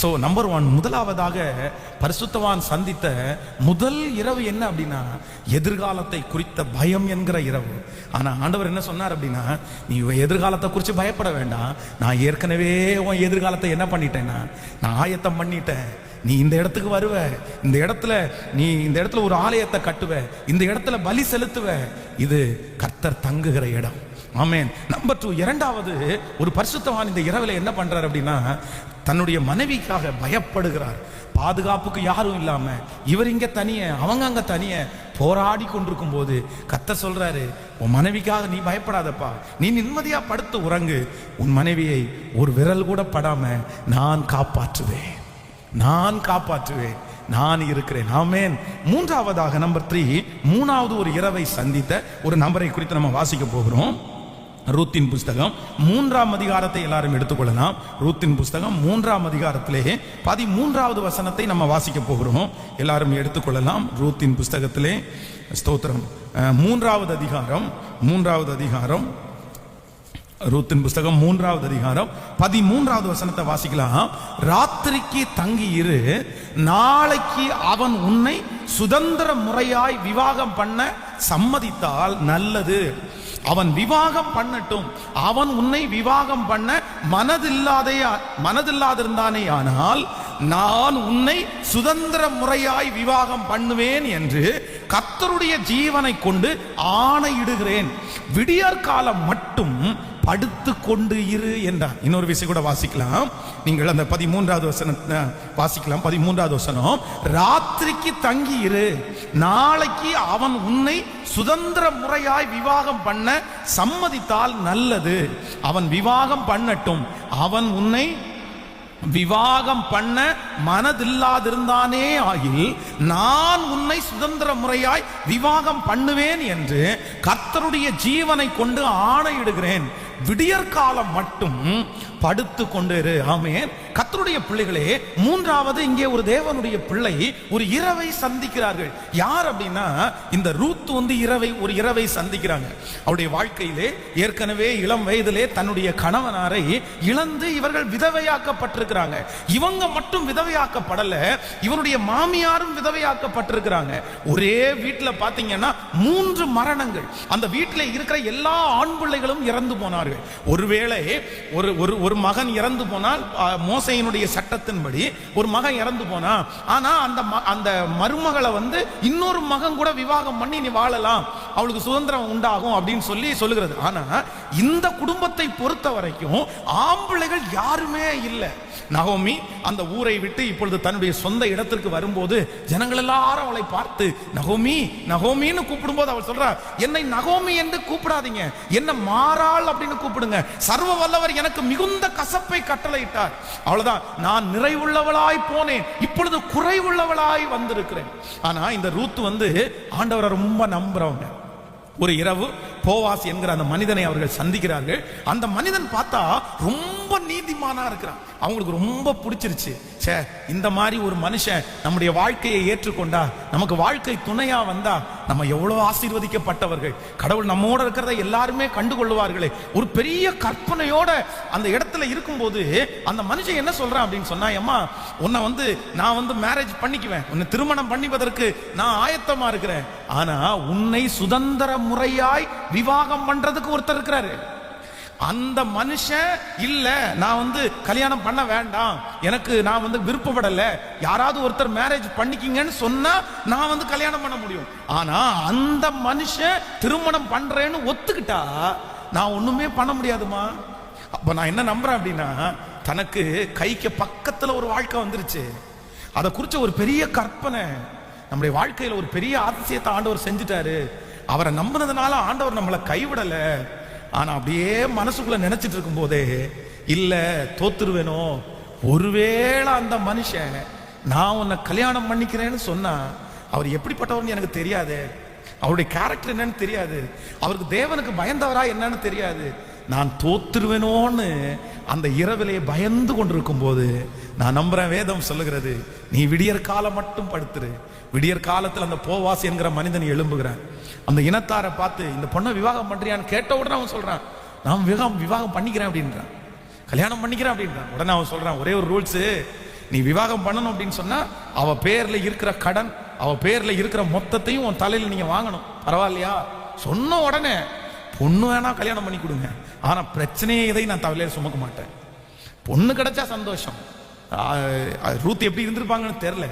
So number one முதலாவதாக பரிசுத்தவான் சந்தித்த முதல் இரவு என்ன அப்படின்னா எதிர்காலத்தை குறித்த பயம் என்கிற இரவு. ஆனால் ஆண்டவர் என்ன சொன்னார் அப்படின்னா நீ எதிர்காலத்தை குறித்து பயப்பட வேண்டாம். நான் ஏற்கனவே உன் எதிர்காலத்தை என்ன பண்ணிட்டேன்னா நான் ஆயத்தம் பண்ணிட்டேன். நீ இந்த இடத்துக்கு வருவ. இந்த இடத்துல நீ இந்த இடத்துல ஒரு ஆலயத்தை கட்டுவ. இந்த இடத்துல பலி செலுத்துவ. இது கர்த்தர் தங்குகிற இடம். ஆமேன். நம்பர் டூ இரண்டாவது ஒரு பரிசுத்தவான் இந்த இரவில் என்ன பண்றாரு அப்படின்னா தன்னுடைய மனைவிக்காக பயப்படுகிறார். பாதுகாப்புக்கு யாரும் இல்லாம இவர் இங்க தனிய அவங்க அங்க தனிய போராடி கொண்டிருக்கும் போது கத்த சொல்றாரு உன் மனைவிக்காக நீ பயப்படாதப்பா. நீ நிம்மதியா படுத்து உறங்கு. உன் மனைவியை ஒரு விரல் கூட படாம நான் காப்பாற்றுவேன். நான் காப்பாற்றுவேன். நான் இருக்கிறேன். ஆமேன். மூன்றாவதாக நம்பர் த்ரீ மூணாவது ஒரு இரவை சந்தித்த ஒரு நபரை குறித்து நம்ம வாசிக்க போகிறோம். ரூத்தின் புஸ்தகம் மூன்றாம் அதிகாரத்தை எல்லாரும் எடுத்துக்கொள்ளலாம். ரூத்தின் புஸ்தகம் மூன்றாம் அதிகாரத்திலே பதிமூன்றாவது வசனத்தை நம்ம வாசிக்க போகிறோம். எல்லாரும் எடுத்துக்கொள்ளலாம். ரூத்தின் புஸ்தகத்திலே ஸ்தோத்திரம். மூன்றாவது அதிகாரம் மூன்றாவது அதிகாரம். ரூத்தின் புஸ்தகம் மூன்றாவது அதிகாரம் பதிமூன்றாவது வசனத்தை வாசிக்கலாம். ராத்திரிக்கு தங்கி இரு நாளைக்கு அவன் உன்னை சுதந்திர முறையாய் விவாகம் பண்ண சம்மதித்தால் நல்லது. அவன் விவாகம் பண்ணட்டும். அவன் உன்னை விவாகம் பண்ண மனதில்லாதே மனதில்லாதிருந்தானே ஆனால் நான் உன்னை சுதந்திர முறையாய் விவாகம் பண்ணுவேன் என்று கத்தருடைய ஜீவனை கொண்டு ஆணையிடுகிறேன். விடியற்காலம் மட்டும் படுத்து கொண்டு இரு என்றார். இன்னொரு விஷயம் கூட வாசிக்கலாம். நீங்கள் அந்த பதிமூன்றாவது வசனம் வாசிக்கலாம். பதிமூன்றாவது வசனம் ராத்திரிக்கு தங்கி இரு. நாளைக்கு அவன் உன்னை சுதந்திர முறையாய் விவாகம் பண்ண சம்மதித்தால் நல்லது. அவன் விவாகம் பண்ணட்டும். அவன் உன்னை விவாகம் பண்ண மனதில்லாதிருந்தானே ஆகில் நான் உன்னை சுதந்திர முறையாய் விவாகம் பண்ணுவேன் என்று கர்த்தருடைய ஜீவனை கொண்டு ஆணையிடுகிறேன். விடியற்காலம் மட்டும் படுத்து கொண்டு ஆமே. கத்தருடைய பிள்ளைகளே மூன்றாவது இங்கே ஒரு தேவனுடைய பிள்ளை ஒரு இரவை சந்திக்கிறார்கள். யார் அப்படின்னா இந்த ரூத் வந்து இரவை ஒரு இரவை சந்திக்கிறாங்க. அவருடைய வாழ்க்கையிலே ஏற்கனவே இளம் வயதிலே தன்னுடைய கணவனாரை இழந்து இவர்கள் விதவையாக்கப்பட்டிருக்கிறாங்க. இவங்க மட்டும் விதவையாக்கப்படல இவருடைய மாமியாரும் விதவையாக்கப்பட்டிருக்கிறாங்க. ஒரே வீட்டுல பாத்தீங்கன்னா மூன்று மரணங்கள். அந்த வீட்டில் இருக்கிற எல்லா ஆண் பிள்ளைகளும் இறந்து போனார்கள். ஒருவேளை ஒரு ஒரு ஒரு மகன் இறந்து போனால் மோசையினுடைய சட்டத்தின்படி ஒரு மகன் இறந்து போனா ஆனா அந்த ம- அந்த மருமகளை வந்து இன்னொரு மகன் கூட விவாகம் பண்ணி நீ வாழலாம் அவளுக்கு சுதந்திரம் உண்டாகும் அப்படின்னு சொல்லி சொல்லுகிறது. ஆனா இந்த குடும்பத்தை பொறுத்த வரைக்கும் ஆம்பளைகள் யாருமே இல்லை. நகோமி அந்த ஊரை விட்டு இப்பொழுது தன்னுடைய சொந்த இடத்திற்கு வரும்போது ஜனங்கள் எல்லாரும் அவளை பார்த்து நகோமி நகோமின்னு கூப்பிடும்போது அவள் சொல்றா என்னை நகோமி என்று கூப்பிடாதீங்க. என்ன மாறாள் அப்படின்னு கூப்பிடுங்க. சர்வ வல்லவர் எனக்கு மிகுந்த கசப்பை கட்டளையிட்டார். அவ்வளவுதான். நான் நிறைவுள்ளவளாய் போனேன். இப்பொழுது குறைவுள்ளவளாய் வந்திருக்கிறேன். ஆனா இந்த ரூத் வந்து ஆண்டவரை ரொம்ப நம்புறவங்க. ஒரு இரவு போவாஸ் என்கிற அந்த மனிதனை அவர்கள் சந்திக்கிறார்கள். அந்த மனிதன் பார்த்தா ரொம்ப நீதிமானா இருக்கிறான். அவங்களுக்கு ரொம்ப பிடிச்சிருச்சு. ச்சே இந்த மாதிரி ஒரு மனுஷன் நம்முடைய வாழ்க்கையை ஏற்றுக்கொண்டா நமக்கு வாழ்க்கை துணையா வந்தா நம்ம எவ்வளவு ஆசீர்வதிக்கப்பட்டவர்கள். கடவுள் நம்மோட இருக்கிறத எல்லாருமே கண்டுகொள்வார்களே ஒரு பெரிய கற்பனையோட அந்த இடத்துல இருக்கும்போது அந்த மனுஷன் என்ன சொல்றான் அப்படின்னு சொன்னா அம்மா உன்னை வந்து நான் வந்து மேரேஜ் பண்ணிக்குவேன். உன்னை திருமணம் பண்ணிப்பதற்கு நான் ஆயத்தமா இருக்கிறேன். ஆனா உன்னை சுதந்திர முறையாய் விவாகம் பண்றதுக்கு ஒருத்தர் இருக்கிறாரு. அந்த மனுஷன் இல்ல நான் வந்து கல்யாணம் பண்ண வேண்டாம். எனக்கு நான் வந்து விருப்பப்படல. யாராவது ஒருத்தர் மேரேஜ் பண்ணிக்கிங்கன்னு சொன்னா நான் வந்து கல்யாணம் பண்ண முடியும். ஆனா அந்த மனுஷன் திருமணம் பண்றேன்னு ஒத்துக்கிட்டா நான் ஒண்ணுமே பண்ண முடியாதுமா? அப்ப நான் என்ன நம்புறேன் அப்படின்னா தனக்கு கைக்கு பக்கத்துல ஒரு வாழ்க்கை வந்துருச்சு. அதை குறிச்ச ஒரு பெரிய கற்பனை. நம்முடைய வாழ்க்கையில ஒரு பெரிய அதிசயத்தை ஆண்டவர் செஞ்சுட்டாரு. அவரை நம்பினதுனால ஆண்டவர் நம்மளை கைவிடல. ஆனா அப்படியே மனசுக்குள்ள நினைச்சிட்டு இருக்கும் போதே இல்ல தோத்துருவேனோ. ஒருவேளை அந்த மனுஷன் நான் உன்னை கல்யாணம் பண்ணிக்கிறேன்னு சொன்னா அவர் எப்படிப்பட்டவர்னு எனக்கு தெரியாது. அவருடைய கேரக்டர் என்னன்னு தெரியாது. அவருக்கு தேவனுக்கு பயந்தவரா என்னன்னு தெரியாது. நான் தோத்துருவேனோன்னு அந்த இரவிலே பயந்து கொண்டிருக்கும் போது நான் நம்புறேன் வேதம் சொல்லுகிறது நீ விடியற் காலம் மட்டும் படுத்துரு. விடியற் காலத்தில் அந்த போவாசி என்கிற மனிதன் எழும்புகிறான். அந்த இனத்தாரை பார்த்து இந்த பொண்ணை விவாகம் பண்றியான்னு கேட்ட உடனே அவன் சொல்றான் நான் விவாகம் விவாகம் பண்ணிக்கிறேன் அப்படின்றான். கல்யாணம் பண்ணிக்கிறேன் அப்படின்றான். உடனே அவன் சொல்றான் ஒரே ஒரு ரூல்ஸு நீ விவாகம் பண்ணணும் அப்படின்னு சொன்னா அவ பேர்ல இருக்கிற கடன் அவ பேர்ல இருக்கிற மொத்தத்தையும் உன் தலையில நீங்க வாங்கணும். பரவாயில்லையா? சொன்ன உடனே பொண்ணு வேணா கல்யாணம் பண்ணி கொடுங்க. ஆனா பிரச்சனையை இதை நான் தலையில சுமக்க மாட்டேன். பொண்ணு கிடைச்சா சந்தோஷம். ரூத் எப்படி இருந்திருப்பாங்கன்னு தெரில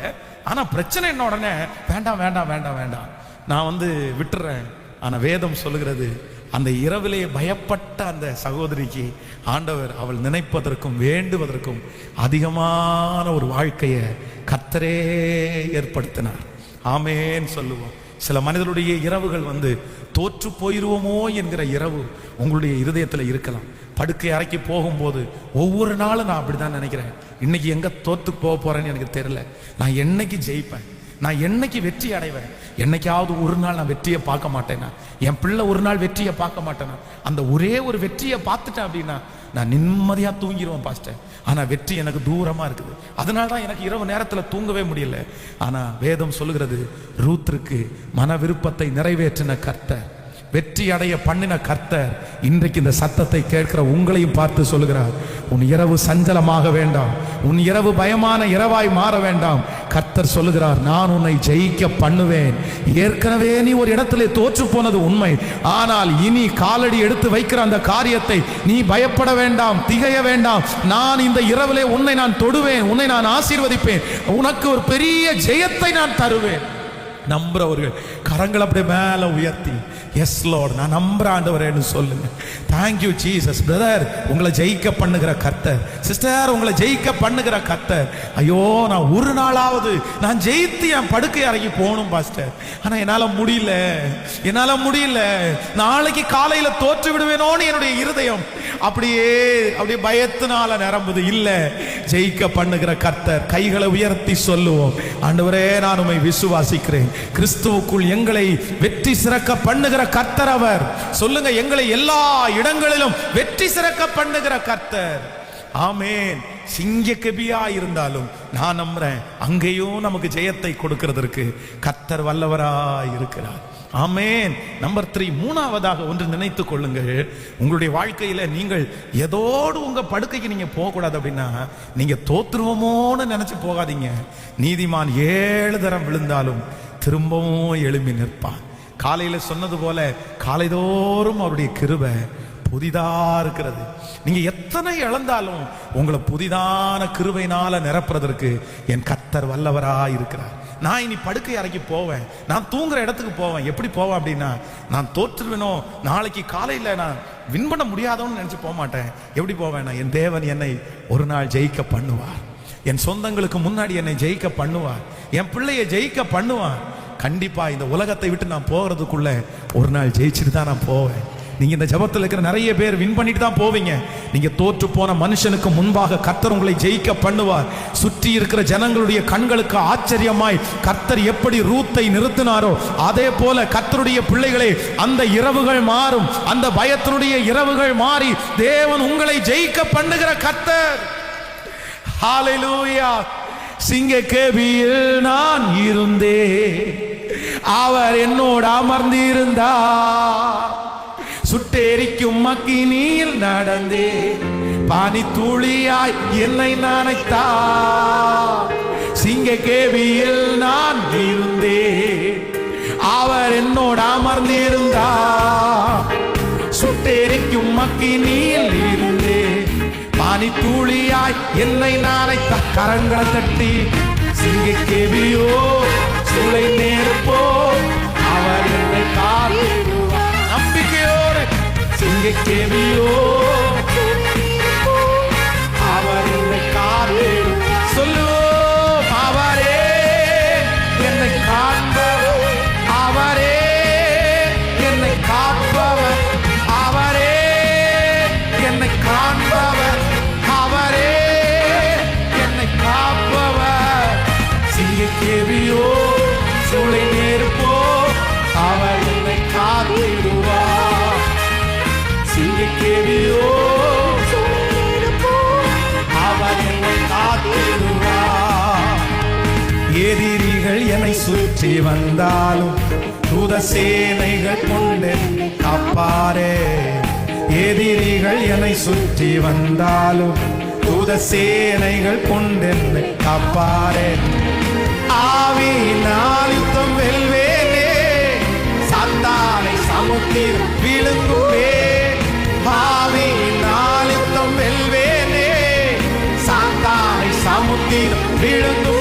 ஆனா பிரச்சனை என்ன உடனே வேண்டாம் வேண்டாம் வேண்டாம் வேண்டாம். நான் வந்து விட்டுறேன். ஆனா வேதம் சொல்லுகிறது அந்த இரவிலே பயப்பட்ட அந்த சகோதரிக்கு ஆண்டவர் அவள் நினைப்பதற்கும் வேண்டுவதற்கும் அதிகமான ஒரு வாழ்க்கையை கத்தரே ஏற்படுத்தினார். ஆமேன்னு சொல்லுவோம். சில மனிதருடைய இரவுகள் வந்து தோற்று போயிருவோமோ என்கிற இரவு உங்களுடைய இருதயத்தில் இருக்கலாம். படுக்கை அறைக்கு போகும்போது ஒவ்வொரு நாளும் நான் அப்படிதான் நினைக்கிறேன். இன்னைக்கு எங்கே தோற்று போக போகிறேன்னு எனக்கு தெரியல. நான் என்னைக்கு ஜெயிப்பேன்? நான் என்னைக்கு வெற்றி அடைவேன்? என்னைக்காவது ஒரு நாள் நான் வெற்றியை பார்க்க மாட்டேனா? என் பிள்ளை ஒரு நாள் வெற்றியை பார்க்க மாட்டேனா? அந்த ஒரே ஒரு வெற்றியை பார்த்துட்டேன் அப்படின்னா நான் நிம்மதியாக தூங்கிடுவேன் பாஸ்டர். ஆனால் வெற்றி எனக்கு தூரமாக இருக்குது. அதனால தான் எனக்கு இரவு நேரத்தில் தூங்கவே முடியல. ஆனால் வேதம் சொல்லுகிறது ரூத்திற்கு மன விருப்பத்தை நிறைவேற்றின கர்த்தர். வெற்றி அடைய பண்ணின கர்த்தர் இன்றைக்கு இந்த சத்தத்தை கேட்கிற உங்களையும் பார்த்து சொல்லுகிறார் உன் இரவு சஞ்சலமாக வேண்டாம். உன் இரவு பயமான இரவாய் மாற வேண்டாம். கர்த்தர் சொல்லுகிறார் நான் உன்னை ஜெயிக்க பண்ணுவேன். ஏற்கனவே நீ ஒரு இடத்துல தோற்று போனது உண்மை. ஆனால் இனி காலடி எடுத்து வைக்கிற அந்த காரியத்தை நீ பயப்பட வேண்டாம் திகைய வேண்டாம். நான் இந்த இரவிலே உன்னை நான் தொடுவேன் உன்னை நான் ஆசீர்வதிப்பேன். உனக்கு ஒரு பெரிய ஜெயத்தை நான் தருவேன். நம்புறவர்கள் கரங்கள் அப்படியே மேல உயர்த்தி எஸ் லோட் நான் நம்புற ஆண்டவரேன்னு சொல்லுங்க. தேங்க்யூ ஜீசஸ் பிரதர் உங்களை ஜெயிக்க பண்ணுகிற கத்தர் சிஸ்டர் உங்களை ஜெயிக்க பண்ணுகிற கத்தர் ஐயோ நான் ஒரு நாளாவது நான் ஜெயித்து என் படுக்கை அறைக்கு போகணும் பாஸ்டர் ஆனால் என்னால் முடியல. என்னால் முடியல. நாளைக்கு காலையில் தோற்று விடுவேனோன்னு என்னுடைய இருதயம். அப்படியே அப்படியே பயத்தினால நிரம்புது. இல்ல ஜெயிக்க பண்ணுகிற கர்த்தர் கைகளை உயர்த்தி சொல்லுவோம். ஆண்டவரே நான் உம்மை விசுவாசிக்கிறேன். கிறிஸ்துவுக்குள் எங்களை வெற்றி சிறக்க பண்ணுகிற கர்த்தர் அவர். சொல்லுங்க எங்களை எல்லா இடங்களிலும் வெற்றி சிறக்க பண்ணுகிற கர்த்தர். ஆமேன். சிங்க கபியா இருந்தாலும் நான் நம்புறேன் அங்கேயும் நமக்கு ஜெயத்தை கொடுக்கிறதற்கு கத்தர் வல்லவராய் இருக்கிறார். ஆமேன். நம்பர் த்ரீ மூணாவதாக ஒன்று நினைத்துக் கொள்ளுங்கள். உங்களுடைய வாழ்க்கையில நீங்கள் எதோடு உங்க படுக்கைக்கு நீங்க போகக்கூடாது அப்படின்னா நீங்க தோத்துருவோமோன்னு நினைச்சு போகாதீங்க. நீதிமான் ஏழு தரம் விழுந்தாலும் திரும்பவும் எழும்பி நிற்பான். காலையில சொன்னது போல காலைதோறும் அவருடைய கிருபை புதிதா இருக்கிறது. நீங்க எத்தனை இழந்தாலும் உங்களை புதிதான கிருவையினால் நிரப்புறதற்கு என் கத்தர் வல்லவரா இருக்கிறார் நான் இனி படுக்கை அறைக்கு போவேன். நான் தூங்குற இடத்துக்கு போவேன். எப்படி போவேன் அப்படின்னா நான் தோற்றுருவேனோ நாளைக்கு காலையில் நான் வின் பண்ண முடியாதோன்னு நினச்சி போக மாட்டேன். எப்படி போவேன் என் தேவன் என்னை ஒரு நாள் ஜெயிக்க பண்ணுவார். என் சொந்தங்களுக்கு முன்னாடி என்னை ஜெயிக்க பண்ணுவார். என் பிள்ளையை ஜெயிக்க பண்ணுவார். கண்டிப்பாக இந்த உலகத்தை விட்டு நான் போகிறதுக்குள்ளே ஒரு நாள் ஜெயிச்சுட்டு தான் நான் போவேன். நீங்க இந்த ஜபத்தில் இருக்கிற நிறைய பேர் வின் பண்ணிட்டு தான் போவீங்க. நீங்க தோற்று போன மனுஷனுக்கு முன்பாக கர்த்தர் உங்களை ஜெயிக்க பண்ணுவார். சுற்றி இருக்கிற ஜனங்களுடைய கண்களுக்கு ஆச்சரியமாய் கர்த்தர் எப்படி ரூத்தை நிறுத்தினாரோ அதே போல கர்த்தருடைய பிள்ளைகளே அந்த இரவுகள் மாறும். அந்த பயத்தினுடைய இரவுகள் மாறி தேவன் உங்களை ஜெயிக்க பண்ணுகிற கர்த்தர். ஹalleluya சிங்க கேபியில் நான் இருந்தே அவர் என்னோடு அமர்ந்திருந்தார். தேரிக்கும் மக்கினியில் நடந்தே. பானி துளியாய் என்னை நானைத்தா. சிங்க கேவியில் நான் இருந்தே. அவர் என்னோட அமர்ந்திருந்தா. சுட்டெரிக்கும் மக்கினியில் இருந்தே. பானி தூளியாய் என்னை நாளைத்த கரங்களை தட்டி சிங்க கேவியோ சூளை நேர்ப்போ சிங்க கேபியோ அவர் வந்தாலும் தூத சேனைகள் கொண்டு காப்பாரே. எதிரிகள் என்னை சுற்றி வந்தாலும் தூத சேனைகள் கொண்டு காப்பாரே. ஆவியினால் யுத்தம் வெல்வேனே. சந்தானை சமுத்திரம் விழுங்குவே ஆவியினால் யுத்தம் வெல்வேனே. சாத்தானை சமுத்திரம் விழுங்குவே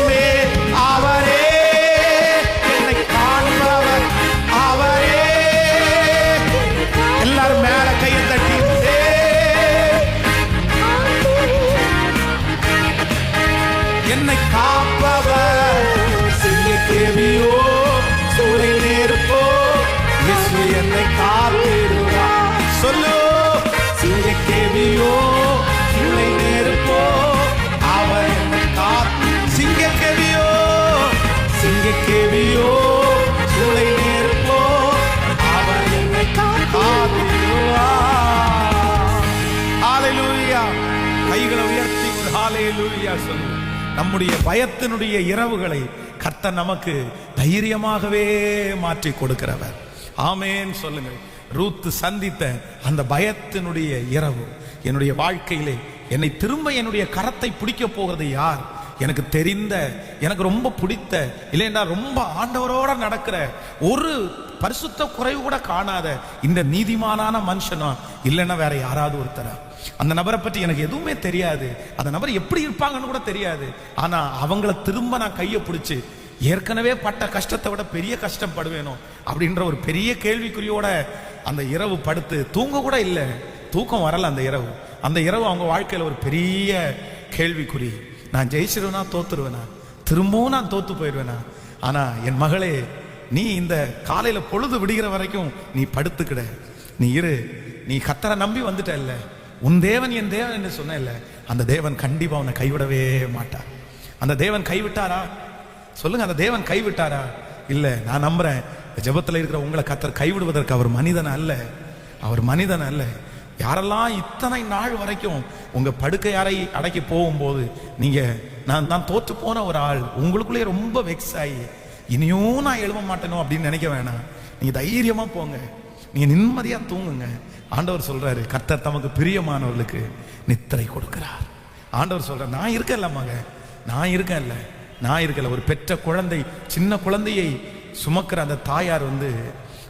சிங்க கேவியோ சூளை நெருப்போ அவர் என்னை காத்து சிங்க கேவியோ சிங்க கேவியோ சூளை நெருப்போ அவர் என்னை காத்திடுவார் ஹalleluya. கைகளை உயர்த்தி ஒரு ஹalleluya சொல்லு. நம்முடைய பயத்தினுடைய இரவுகளை கத்த நமக்கு தைரியமாகவே மாற்றி கொடுக்கிறவர். ஆமேன்னு சொல்லுங்கள். ரூத்து சந்தித்த அந்த பயத்தினுடைய இரவு. என்னுடைய வாழ்க்கையிலே என்னை திரும்ப என்னுடைய கரத்தை பிடிக்க போகிறது யார்? எனக்கு தெரிந்த எனக்கு ரொம்ப பிடித்த இல்லைன்னா ரொம்ப ஆண்டவரோட நடக்கிற ஒரு பரிசுத்த குறைவு கூட காணாத இந்த நீதிமானான மனுஷனா இல்லைன்னா வேற யாராவது ஒருத்தரா? அந்த நபரை பற்றி எனக்கு எதுவுமே தெரியாது. அந்த நபர் எப்படி இருப்பாங்கன்னு கூட தெரியாது. ஆனா அவங்கள திரும்ப நான் கையை பிடிச்சி ஏற்கனவே பட்ட கஷ்டத்தை விட பெரிய கஷ்டப்படுவேனோ அப்படின்ற ஒரு பெரிய கேள்விக்குறியோட அந்த இரவு படுத்து தூங்க கூட இல்லை. தூக்கம் வரல அந்த இரவு. அந்த இரவு அவங்க வாழ்க்கையில் ஒரு பெரிய கேள்விக்குறி. நான் ஜெயிச்சிருவேனா தோத்துருவேனா? திரும்பவும் நான் தோத்து போயிடுவேனா? ஆனா என் மகளே நீ இந்த காலையில பொழுது விடுகிற வரைக்கும் நீ படுத்துக்கிட. நீ இரு. நீ கத்தரை நம்பி வந்துட்ட இல்ல. உன் தேவன் என் தேவன் என்று சொன்ன இல்ல. அந்த தேவன் கண்டிப்பா உன்னை கைவிடவே மாட்டார். அந்த தேவன் கைவிட்டாரா? சொல்லுங்க அந்த தேவன் கைவிட்டாரா? இல்ல நான் நம்புறேன். இந்த இருக்கிற உங்களை கத்தர் கைவிடுவதற்கு அவர் மனிதன் அல்ல. அவர் மனிதன் அல்ல. யாரெல்லாம் இத்தனை நாள் வரைக்கும் உங்க படுக்கை அறை அடக்கி போகும்போது நீங்க நான் நான் தோற்று போன ஒரு ஆள் உங்களுக்குள்ளே ரொம்ப வெக்ஸ் ஆகி இனியும் நான் எழுத மாட்டேனோ அப்படின்னு நினைக்க வேணாம். நீங்க தைரியமா போங்க. நீங்க நிம்மதியா தூங்குங்க. ஆண்டவர் சொல்றாரு கர்த்தர் தமக்கு பிரியமானவர்களுக்கு நித்திரை கொடுக்கிறார். ஆண்டவர் சொல்றார் நான் இருக்கேன்ல மக நான் இருக்கேன்ல. நான் ஒரு பெற்ற குழந்தை சின்ன குழந்தையை சுமக்கிற அந்த தாயார் வந்து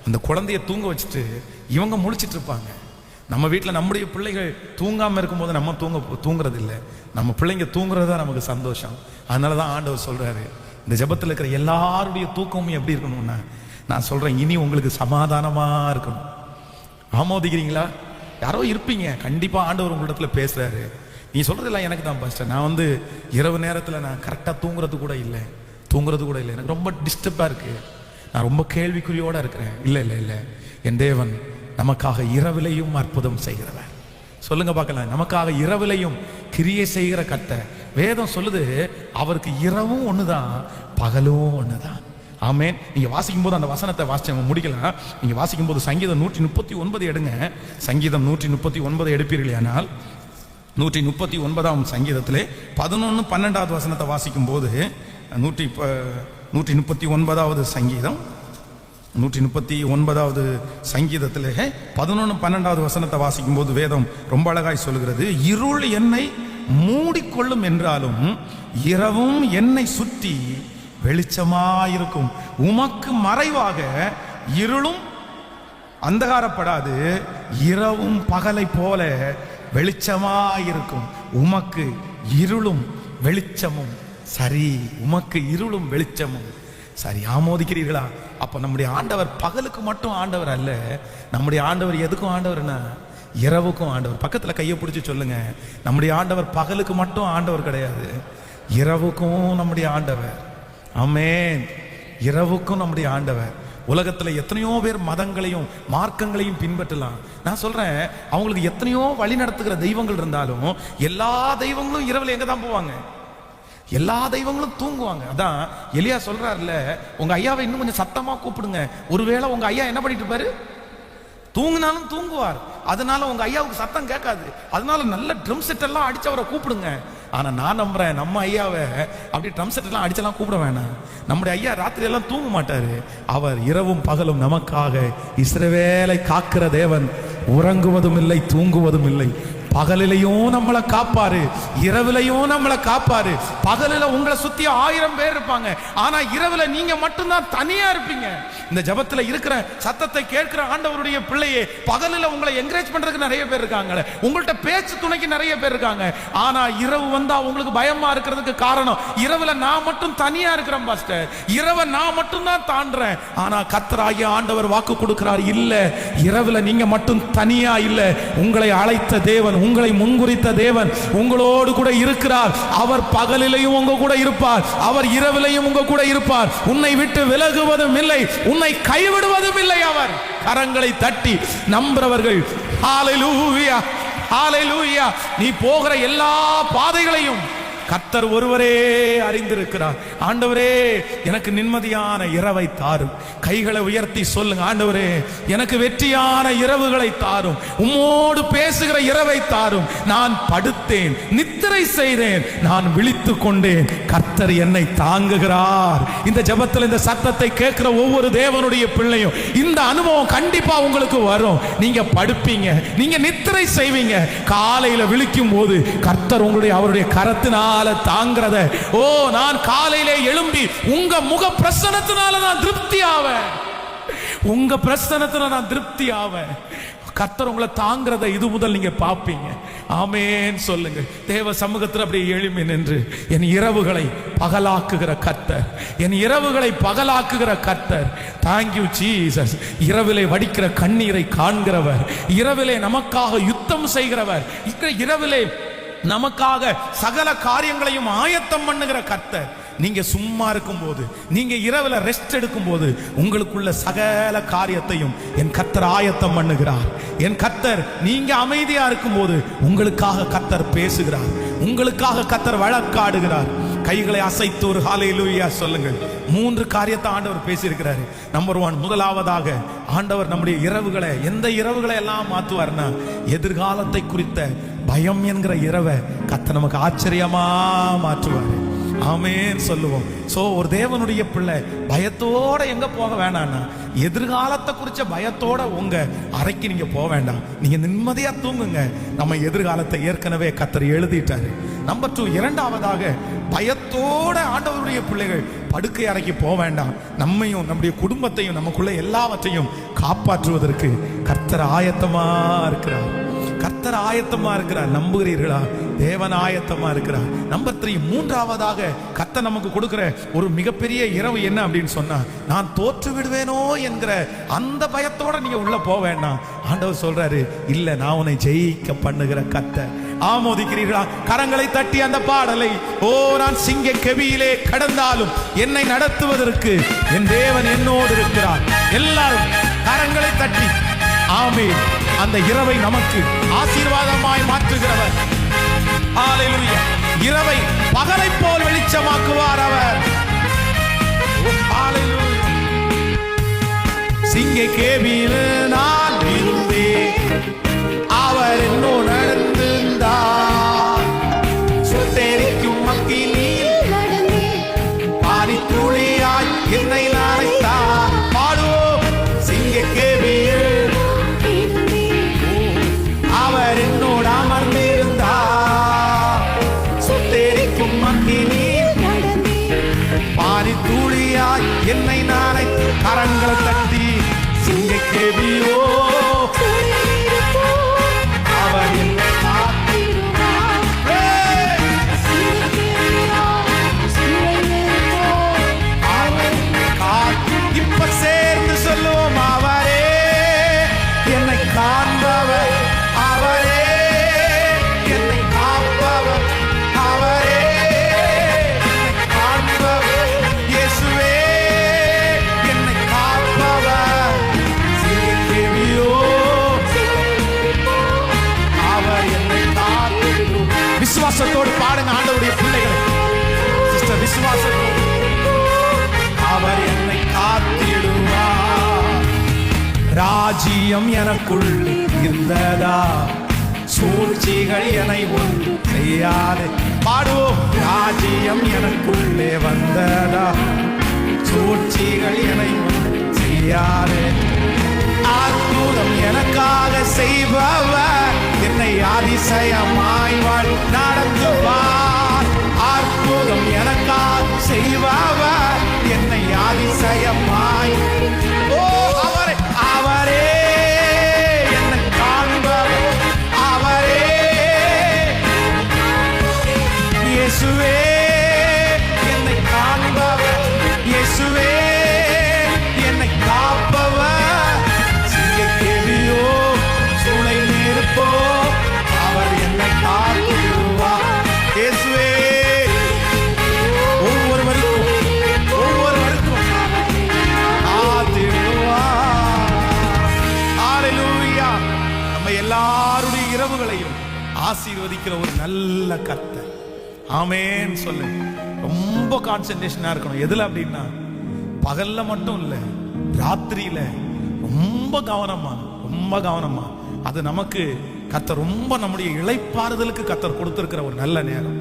அந்த குழந்தைய தூங்க வச்சுட்டு இவங்க முழிச்சிட்டு இருப்பாங்க. நம்ம வீட்டில் நம்முடைய பிள்ளைகள் தூங்காமல் இருக்கும்போது நம்ம தூங்க தூங்குறது இல்லை நம்ம பிள்ளைங்க தூங்குறது தான் நமக்கு சந்தோஷம். அதனால தான் ஆண்டவர் சொல்கிறாரு இந்த ஜெபத்தில் இருக்கிற எல்லாருடைய தூக்கமும் எப்படி இருக்கணும்னா நான் சொல்கிறேன் இனி உங்களுக்கு சமாதானமாக இருக்கணும். ஆமோதிக்கிறீங்களா? யாரோ இருப்பீங்க. கண்டிப்பாக ஆண்டவர் உங்களிடத்தில் பேசுகிறாரு நீ சொல்கிறதெல்லாம் எனக்கு தான் பாஸ்டர் நான் வந்து இரவு நேரத்தில் நான் கரெக்டாக தூங்குறது கூட இல்லை. தூங்குறது கூட இல்லை. எனக்கு ரொம்ப டிஸ்டர்பாக இருக்குது நான் ரொம்ப கேள்விக்குறியோடு இருக்கிறேன். இல்லை இல்லை இல்லை. என் தேவன் நமக்காக இரவிலையும் அற்புதம் செய்கிறவர். சொல்லுங்க பார்க்கலாம். நமக்காக இரவிலையும் கிரியை செய்கிற கட்ட வேதம் சொல்லுது அவருக்கு இரவும் ஒன்று தான் பகலும் ஒன்று தான் ஆமென். நீங்கள் வாசிக்கும் போது அந்த வசனத்தை வாசி முடிக்கலாம். நீங்கள் வாசிக்கும் போது சங்கீதம் நூற்றி முப்பத்தி ஒன்பது எடுங்க. சங்கீதம் நூற்றி முப்பத்தி ஒன்பது எடுப்பீர்களானால் நூற்றி முப்பத்தி ஒன்பதாம் சங்கீதத்திலே பதினொன்று பன்னெண்டாவது வசனத்தை வாசிக்கும் போது நூற்றி ப- நூற்றி முப்பத்தி ஒன்பதாவது சங்கீதம் நூற்றி முப்பத்தி ஒன்பதாவது சங்கீதத்திலே பதினொன்று பன்னெண்டாவது வசனத்தை வாசிக்கும் போது வேதம் ரொம்ப அழகாய் சொல்கிறது இருள் என்னை மூடிக்கொள்ளும் என்றாலும் இரவும் என்னை சுற்றி வெளிச்சமாயிருக்கும். உமக்கு மறைவாக இருளும் அந்தகாரப்படாது இரவும் பகலை போல வெளிச்சமாயிருக்கும். உமக்கு இருளும் வெளிச்சமும். சரி உமக்கு இருளும் வெளிச்சமும். சரி ஆமோதிக்கிறீர்களா? அப்போ நம்முடைய ஆண்டவர் பகலுக்கு மட்டும் ஆண்டவர் அல்ல. நம்முடைய ஆண்டவர் எதுக்கும் ஆண்டவர்னா இரவுக்கும் ஆண்டவர். பக்கத்தில் கையை பிடிச்சி சொல்லுங்க. நம்முடைய ஆண்டவர் பகலுக்கு மட்டும் ஆண்டவர் கிடையாது. இரவுக்கும் நம்முடைய ஆண்டவர். அமேன் இரவுக்கும் நம்முடைய ஆண்டவர். உலகத்தில் எத்தனையோ பேர் மதங்களையும் மார்க்கங்களையும் பின்பற்றலாம். நான் சொல்கிறேன் அவங்களுக்கு எத்தனையோ வழி நடத்துகிற தெய்வங்கள் இருந்தாலும் எல்லா தெய்வங்களும் இரவில் எங்கே தான் போவாங்க? எல்லா தெய்வங்களும் தூங்குவாங்க. அதான் எலியா சொல்கிறாருல்ல உங்கள் ஐயாவை இன்னும் கொஞ்சம் சத்தமாக கூப்பிடுங்க. ஒருவேளை உங்கள் ஐயா என்ன பண்ணிட்டு இருப்பாரு? தூங்கினாலும் தூங்குவார். அதனால உங்கள் ஐயாவுக்கு சத்தம் கேட்காது. அதனால நல்ல ட்ரம் செட் எல்லாம் அவரை கூப்பிடுங்க. ஆனால் நான் நம்புறேன் நம்ம ஐயாவை அப்படி ட்ரம் செட் அடிச்செல்லாம் கூப்பிட வேணாம். நம்முடைய ஐயா ராத்திரியெல்லாம் தூங்க மாட்டார். அவர் இரவும் பகலும் நமக்காக இஸ்ரவேலை காக்கிற தேவன். உறங்குவதும் இல்லை தூங்குவதும் இல்லை. பகலிலையும் நம்மளை காப்பாரு இரவுலையும் நம்மளை காப்பாரு. பகலில் உங்களை சுத்தி ஆயிரம் பேர் இருப்பாங்க. ஆனா இரவுல நீங்க மட்டும்தான் தனியா இருப்பீங்க. இந்த ஜபத்துல இருக்கிற சத்தத்தை கேட்கிற ஆண்டவருடைய பிள்ளையே பகலில் உங்களை என்கரேஜ் பண்றதுக்கு நிறைய பேர் இருக்காங்க உங்கள்கிட்ட பேச்சு துணைக்கு நிறைய பேர் இருக்காங்க. ஆனா இரவு வந்தா உங்களுக்கு பயமா இருக்கிறதுக்கு காரணம் இரவுல நான் மட்டும் தனியா இருக்கிறேன் பாஸ்டர் இரவை நான் மட்டும் தான் தாண்டுறேன். ஆனா கத்தராகிய ஆண்டவர் வாக்கு கொடுக்கிறார் இல்ல இரவுல நீங்க மட்டும் தனியா இல்ல. உங்களை அழைத்த தேவன் உங்களை முன்குறித்த தேவன் உங்களோடு கூட இருக்கிறார். அவர் பகலிலையும் உங்க கூட இருப்பார். அவர் இரவிலையும் உங்க கூட இருப்பார். உன்னை விட்டு விலகுவதும் இல்லை. உன்னை கைவிடுவதும் இல்லை அவர். கரங்களை தட்டி நம்புறவர்கள் ஹalleluya ஹalleluya. நீ போகிற எல்லா பாதைகளையும் கத்தர் ஒருவரே அறிந்திருக்கிறார். ஆண்டவரே எனக்கு நிம்மதியான இரவை தாரும். கைகளை உயர்த்தி சொல்லுங்க ஆண்டவரே எனக்கு வெற்றியான இரவுகளை தாரும். உம்மோடு பேசுகிற இரவை தாரும். நான் படுத்தேன் நித்திரை செய்தேன். நான் விழித்து கொண்டேன். கர்த்தர் என்னை தாங்குகிறார். இந்த ஜபத்தில் இந்த சத்தத்தை கேட்கிற ஒவ்வொரு தேவனுடைய பிள்ளையும் இந்த அனுபவம் கண்டிப்பா உங்களுக்கு வரும். நீங்க படுப்பீங்க. நீங்க நித்திரை செய்வீங்க. காலையில விழிக்கும் போது கர்த்தர் உங்களுடைய அவருடைய கரத்தினால தாங்கிறத ஓ நான் காலையிலே எழும்பி உங்க முக பிரசனத்தினால நான் திருப்தி ஆவேன். உங்க பிரசனத்துல நான் திருப்தி ஆவேன். கத்தர் உங்களை தாங்கிறத இது முதல் நீங்க பார்ப்பீங்க ஆமேன்னு சொல்லுங்க. தேவ சமூகத்தில் அப்படியே எளிமை நின்று என் இரவுகளை பகலாக்குகிற கத்தர் என் இரவுகளை பகலாக்குகிற கத்தர் தேங்க்யூ ஜீசஸ் இரவிலே வடிக்கிற கண்ணீரை காண்கிறவர். இரவிலே நமக்காக யுத்தம் செய்கிறவர். இரவிலே நமக்காக சகல காரியங்களையும் ஆயத்தம் பண்ணுகிற கர்த்தர். நீங்க சும்மா இருக்கும்போது நீங்க இரவுல ரெஸ்ட் எடுக்கும்போது உங்களுக்குள்ள சகல காரியத்தையும் என் கத்தர் ஆயத்தம் பண்ணுகிறார். என் கத்தர் நீங்க அமைதியா இருக்கும்போது உங்களுக்காக கத்தர் பேசுகிறார். உங்களுக்காக கத்தர் வழக்காடுகிறார். கைகளை அசைத்து ஒரு ஹalleluya சொல்லுங்கள். மூன்று காரியத்தை ஆண்டவர் பேசியிருக்கிறாரு. நம்பர் ஒன் முதலாவதாக ஆண்டவர் நம்முடைய இரவுகளை எந்த இரவுகளை எல்லாம் மாத்துவார்னா எதிர்காலத்தை குறித்த பயம் என்கிற இரவை கத்த நமக்கு ஆச்சரியமா மாற்றுவார். ஆமேன்னு சொல்லுவோம். சோ ஒரு தேவனுடைய பிள்ளை பயத்தோட எங்க போக வேணாம்னா எதிர்காலத்தை குறிச்ச பயத்தோட உங்க அறைக்கு நீங்க போக வேண்டாம். நீங்க நிம்மதியா தூங்குங்க. நம்ம எதிர்காலத்தை ஏற்கனவே கத்தர் எழுதிட்டாரு. நம்பர் டூ இரண்டாவதாக பயத்தோட ஆண்டவருடைய பிள்ளைகள் படுக்கை அறைக்கு போக வேண்டாம். நம்மையும் நம்முடைய குடும்பத்தையும் நமக்குள்ள எல்லாவற்றையும் காப்பாற்றுவதற்கு கர்த்தர் ஆயத்தமா இருக்கிறார். கர்த்தர் ஆயத்தமா இருக்கிறார். நம்புகிறீர்களா? தேவன் ஆயத்தமா இருக்கிறார். நம்பர் த்ரீ மூன்றாவதாக கத்த நமக்கு கொடுக்கிற ஒரு மிகப்பெரிய இரவு என்ன அப்படின்னு சொன்னா நான் தோற்று விடுவேனோ என்கிற அந்த பயத்தோட நீங்க உள்ள போக வேண்டாம். ஆண்டவர் சொல்றாரு இல்ல நான் உன்னை ஜெயிக்க பண்ணுகிற கத்த ஆமோதிக்கிறீர்களா? கரங்களை தட்டி அந்த பாடலை ஓ நான் சிங்க கெவியிலே கடந்தாலும் என்னை நடத்துவதற்கு என் தேவன் என்னோடு இருக்கிறார். எல்லாரும் கரங்களை தட்டி ஆமே அந்த இரவை நமக்கு ஆசீர்வாதமாய் மாற்றுகிறவர். இரவை பகலை போல் வெளிச்சமாக்குவார் அவர். சிங்க கேவியில் நான் ராஜ்யம் எனக்குள் இருந்ததா? சூழ்ச்சிகள் என்னை ஒன்று செய்யாது. பாடுவோம். ராஜ்யம் எனக்குள்ளே வந்ததா? சூழ்ச்சிகள் என்னை ஒன்று செய்யாது. அற்புதம் எனக்காக செய்பவர் என்னை அதிசயமாய் வாழ் நடத்துவார் அற்புதம் எனக்காக செய்வார் என்னை அதிசயமாய் நல்ல கர்த்தர் ஆமென் சொல்லு ரொம்ப கான்சென்ட்ரேஷனா இருக்கணும். எதுல அப்படின்னா பகல்ல மட்டும் இல்ல ராத்திரியில ரொம்ப கவனமா ரொம்ப கவனமா. அது நமக்கு கத்தர் ரொம்ப நம்முடைய இழைப்பாறுதலுக்கு கத்தர் கொடுத்துருக்கிற ஒரு நல்ல நேரம்.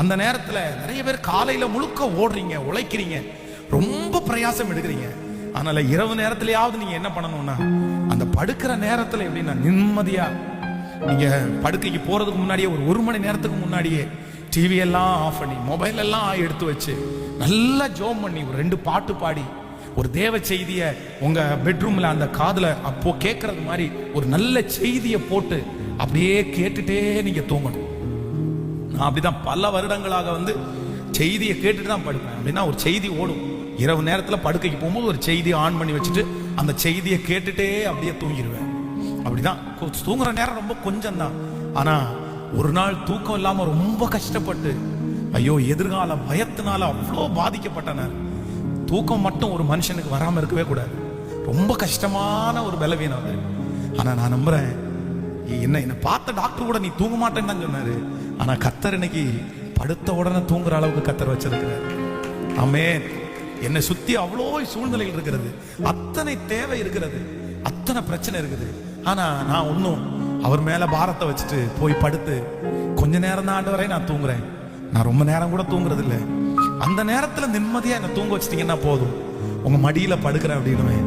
அந்த நேரத்துல நிறைய பேர் காலையில முழுக்க ஓடுறீங்க உழைக்கிறீங்க. ரொம்ப பிரயாசம் எடுக்கிறீங்க. அதனால இரவு நேரத்திலேயாவது நீங்க என்ன பண்ணணும்னா அந்த படுக்கிற நேரத்துல எப்படின்னா நிம்மதியா நீங்க படுக்கைக்கு போறதுக்கு முன்னாடியே ஒரு ஒரு மணி நேரத்துக்கு முன்னாடியே டிவி எல்லாம் ஆஃப் பண்ணி மொபைல் எல்லாம் எடுத்து வச்சு நல்லா ஜோம் பண்ணி ஒரு ரெண்டு பாட்டு பாடி ஒரு தேவ செய்தியை உங்க பெட்ரூம்ல அந்த காதுல அப்போ கேட்கறது மாதிரி ஒரு நல்ல செய்தியை போட்டு அப்படியே கேட்டுட்டே நீங்க தூங்கணும். நான் அப்படிதான் பல வருடங்களாக வந்து செய்தியை கேட்டுட்டு தான் படுப்பேன். அப்படின்னா ஒரு செய்தி ஓடும். இரவு நேரத்தில் படுக்கைக்கு போகும்போது ஒரு செய்தியை ஆன் பண்ணி வச்சுட்டு அந்த செய்தியை கேட்டுட்டே அப்படியே தூங்கிடுவேன். அப்படிதான். தூங்குற நேரம் ரொம்ப கொஞ்சம் தான் ஆனா ஒரு நாள் தூக்கம் இல்லாம ரொம்ப கஷ்டப்பட்டு ஐயோ எதிர்கால பயத்தினால அவ்வளோ பாதிக்கப்பட்டனர். தூக்கம் மட்டும் ஒரு மனுஷனுக்கு வராம இருக்கவே கூடாது. ரொம்ப கஷ்டமான ஒரு பலவீனம் அது. ஆனா நான் நம்புறேன் என்ன என்ன பார்த்த டாக்டர் கூட நீ தூங்க மாட்டேன்னு தான் சொன்னாரு. ஆனா கத்தர் இன்னைக்கு படுத்த உடனே தூங்குற அளவுக்கு கத்தர் வச்சிருக்கிறார். ஆமே என்னை சுத்தி அவ்வளோ சூழ்நிலைகள் இருக்கிறது. அத்தனை தேவை இருக்கிறது. அத்தனை பிரச்சனை இருக்குது. ஆனா நான் ஒன்றும் அவர் மேல பாரத்தை வச்சுட்டு போய் படுத்து கொஞ்ச நேரம் தான் ஆண்டு வரை நான் தூங்குறேன். நான் ரொம்ப நேரம் கூட தூங்குறது இல்லை அந்த நேரத்துல நிம்மதியா என்ன தூங்க வச்சிட்டீங்கன்னா போதும். உங்க மடியில படுக்கிறேன் அப்படின்னு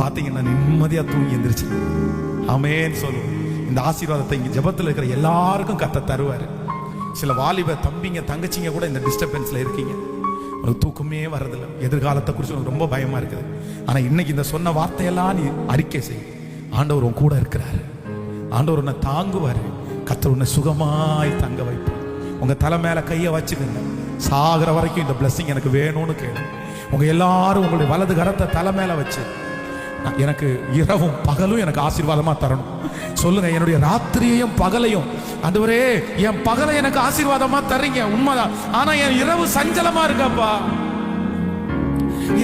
பாத்தீங்கன்னா நிம்மதியா தூங்கி எந்திரிச்சு. அமேன்னு சொல்லுவோம் இந்த ஆசீர்வாதத்தை இங்க ஜெபத்துல இருக்கிற எல்லாருக்கும் கத்த தருவாரு. சில வாலிப தம்பிங்க தங்கச்சிங்க கூட இந்த டிஸ்டர்பன்ஸ்ல இருக்கீங்க. உனக்கு தூக்கமே வரதில்லை. எதிர்காலத்தை குறித்து உனக்கு ரொம்ப பயமா இருக்குது. ஆனா இன்னைக்கு இந்த சொன்ன வார்த்தையெல்லாம் நீ அறிக்கை செய்யும் ஆண்டவர் உன் கூட இருக்கிறார். ஆண்டவர் உன்னை தாங்குவார். கத்தர் உன்னை சுகமாய் தங்க வைப்பார். உங்க தலை மேல கையை வச்சுக்கோங்க. சாகிற வரைக்கும் இந்த பிளஸ்ஸிங் எனக்கு வேணும்னு கேளு. உங்க எல்லாரும் உங்களுடைய வலது கரத்தை தலை மேல வச்சு நான் எனக்கு இரவும் பகலும் எனக்கு ஆசீர்வாதமா தரணும். சொல்லுங்க என்னுடைய ராத்திரியையும் பகலையும் அதுவரே என் பகலை எனக்கு ஆசீர்வாதமா தர்றீங்க உண்மைதான். ஆனா என் இரவு சஞ்சலமா இருக்கப்பா.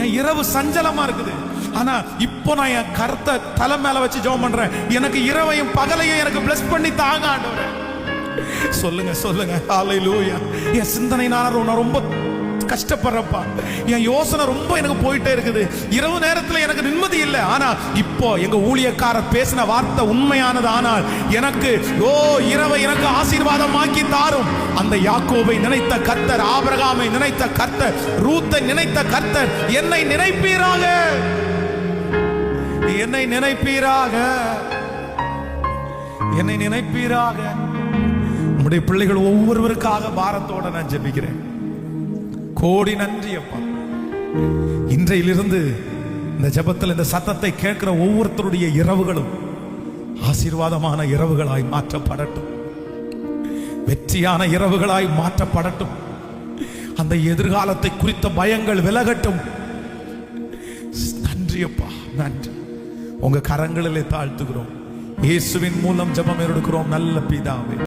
என் இரவு சஞ்சலமா இருக்குது. ஆனா இப்போ நான் என் கருத்தை தலை மேல வச்சு ஜெபம் பண்றேன். எனக்கு இரவையும் பகலையும் எனக்கு பிளஸ் பண்ணி தாங்க ஆண்டவரே. சொல்லுங்க சொல்லுங்க. ஹalleluya என் சிந்தனை நான் ரொம்ப கஷ்டப்படுறப்பா. என் யோசனை ரொம்ப எனக்கு போயிட்டே இருக்குது. இரவு நேரத்தில் எனக்கு நிம்மதி இல்லை. ஆனா இப்போ எங்க ஊழியக்காரர் பேசின வார்த்தை உண்மையானது ஆனால் எனக்கு ஓ இரவை எனக்கு ஆசீர்வாதமாக்கி தாரும். அந்த யாக்கோவை நினைத்த கர்த்தர் ஆபரகாமை நினைத்த கர்த்தர் ரூத்தை நினைத்த கர்த்தர் என்னை நினைப்பீராக. என்னை நினைப்பீராக? என்னை நினைப்பீராக? நம்முடைய பிள்ளைகள் ஒவ்வொருவருக்காக பாரத்தோட நான் ஜெபிக்கிறேன். கோடி நன்றி அப்பா. இன்றையிலிருந்து இந்த ஜெபத்தில் இந்த சத்தத்தை கேட்கிற ஒவ்வொருத்தருடைய இரவுகளும் ஆசீர்வாதமான இரவுகளாய் மாற்றப்படட்டும். வெற்றியான இரவுகளாய் மாற்றப்படட்டும். அந்த எதிர்காலத்தை குறித்த பயங்கள் விலகட்டும். நன்றியப்பா நன்றி. உங்க கரங்களிலே தாழ்த்துகிறோம். இயேசுவின் மூலம் ஜபம் எடுக்கிறோம். நல்ல பிதாவே.